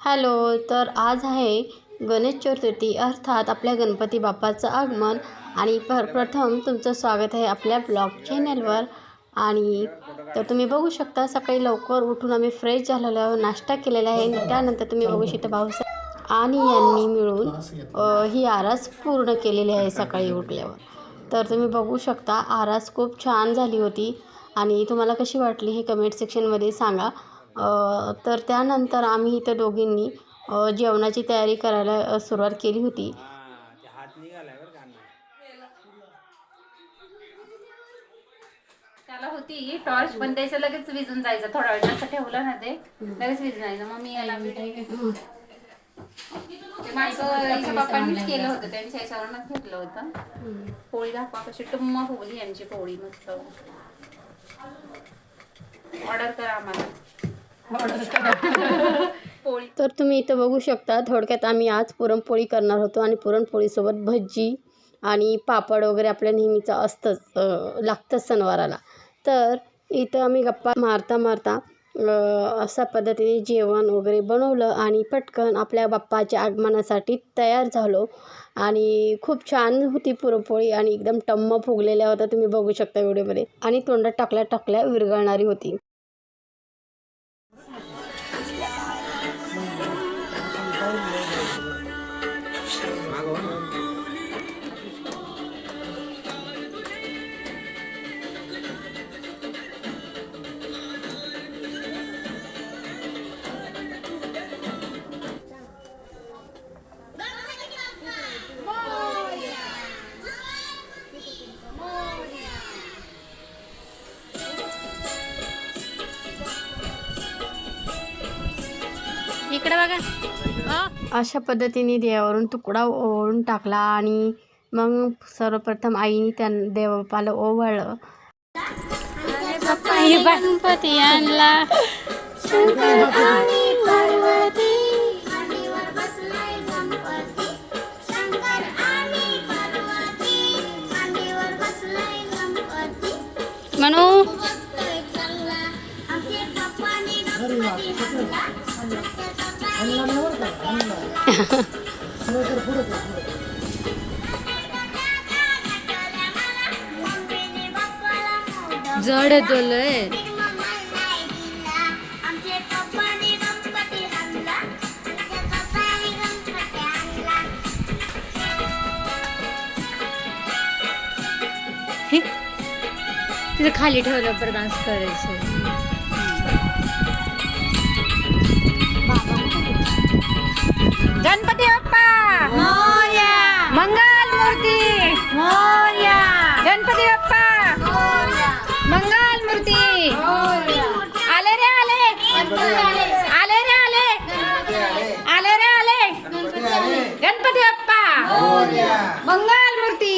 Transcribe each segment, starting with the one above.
Hello तर आज आहे गणेश चतुर्थी अर्थात आपल्या गणपती बाप्पाचं आगमन. आणि पर प्रथम तुमचं स्वागत आहे आपल्या ब्लॉग चॅनलवर. आणि तर तुम्ही बघू शकता सकाळी लवकर उठून आम्ही फ्रेश झालेलो नाश्ता केलेला आहे. त्यानंतर तुम्ही बघू शकता भाऊसाहेब आणि यांनी मिळून ही आरास पूर्ण केलेली आहे सकाळी उठल्यावर. तर तुम्ही बघू शकता आरास खूप छान झाली होती. आणि तुम्हाला कशी वाटली हे कमेंट सेक्शनमध्ये सांगा. तर त्यानंतर आम्ही इथं दोघींनी जेवणाची तयारी करायला सुरुवात केली होती. त्याला होती टॉर्च पण त्याचं लगेच विजून जायचं. थोडा वेळ जसं ठेवलं ना ते लगेच विजून जायचं. मग मी याला माझं पप्पांनीच केलं होतं त्यांच्या याच्यावरूनच घेतलं होतं. पोळी दाखवा कशी टुम्म फुगली यांची पोळी मस्त. ऑर्डर करा आम्हाला. पोळी. तर तुम्ही इथं बघू शकता थोडक्यात आम्ही आज पुरणपोळी करणार होतो आणि पुरणपोळीसोबत भजी आणि पापड वगैरे आपल्या नेहमीचं असतंच लागतं लागतंच सणवाराला. तर इथं आम्ही गप्पा मारता मारता अशा पद्धतीने जेवण वगैरे बनवलं आणि पटकन आपल्या बाप्पाच्या आगमनासाठी तयार झालो. आणि खूप छान होती पुरणपोळी आणि एकदम टम्म फुगलेल्या होत्या तुम्ही बघू शकता व्हिडिओमध्ये. आणि तोंडात टाकल्या टाकल्या विरघळणारी होती. Thank you. इकडे बघा. अशा पद्धतीने देवावरून तुकडा ओढून टाकला आणि मग सर्वप्रथम आईने त्या देवबापाला ओवाळलं. गणपती आणला. मांडीवर जड आहे आमचे पप्पाने तिथे खाली ठेवल्यावर डान्स करायचं गणपती बाप्पा. मंगल मूर्ती. गणपती बाप्पा. मंगल मूर्ती. आले रे आले. आले. रे आले. आले. रे आले. गणपती बाप्पा. मंगल मूर्ती.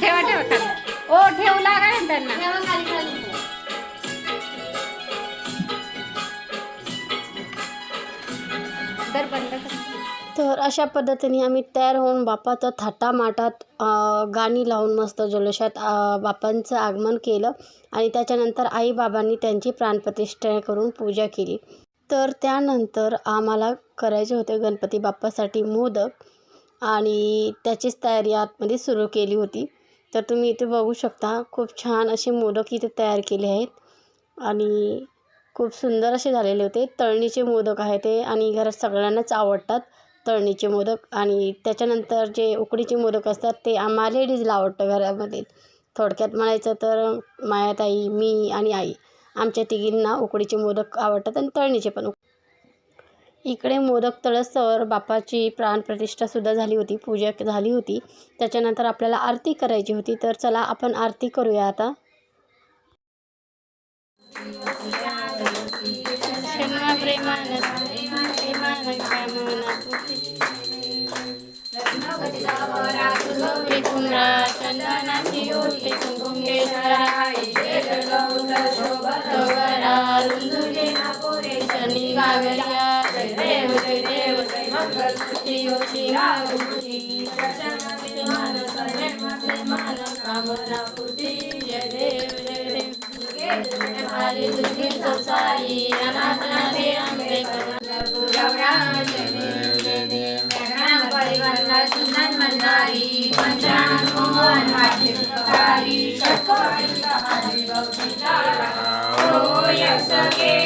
ठेवा ठेवा. ओ ठेवला काय त्यांना. दर बंद कर. तर अशा पद्धतीने आम्ही तयार होऊन बापाचा थाटामाटात अ, गाणी लावून मस्त जल्लोषात अ, बापांचं आगमन केलं आणि त्याच्यानंतर आईबाबांनी त्यांची प्राणप्रतिष्ठा करून पूजा केली. तर त्यानंतर आम्हाला करायचे होते गणपती बाप्पासाठी मोदक आणि त्याचीच तयारी आतमध्ये सुरू केली होती. तर तुम्ही इथे बघू शकता खूप छान असे मोदक इथे तयार केले आहेत. आणि खूप सुंदर असे झालेले होते. तळणीचे मोदक आहे ते आणि घरात सगळ्यांनाच आवडतात तळणीचे मोदक. आणि त्याच्यानंतर जे उकडीचे मोदक असतात ते आम्हा लेडीजला आवडतं घरामध्ये. थोडक्यात म्हणायचं तर मायाताई मी आणि आई आमच्या तिघींना उकडीचे मोदक आवडतात आणि तळणीचे पण इकडे मोदक तळसवर बापाची प्राणप्रतिष्ठासुद्धा झाली होती पूजा झाली होती त्याच्यानंतर आपल्याला आरती करायची होती तर चला आपण आरती करूया आता Yes, okay.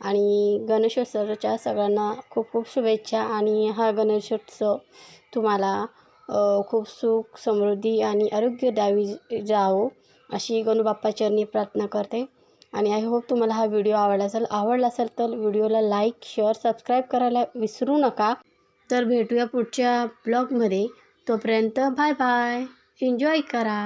आणि गणेशोत्सवाच्या सगळ्यांना खूप खूप शुभेच्छा आणि हा गणेशोत्सव तुम्हाला खूप सुख समृद्धी आणि आरोग्य द्यावी जावो अशी गणूबाप्पाचरणी प्रार्थना करते. आणि आय होप तुम्हाला हा व्हिडिओ आवडला असेल. आवडला असेल तर व्हिडिओला लाईक शेअर सबस्क्राईब करायला विसरू नका. तर भेटूया पुढच्या ब्लॉगमध्ये. तोपर्यंत बाय बाय. एन्जॉय करा.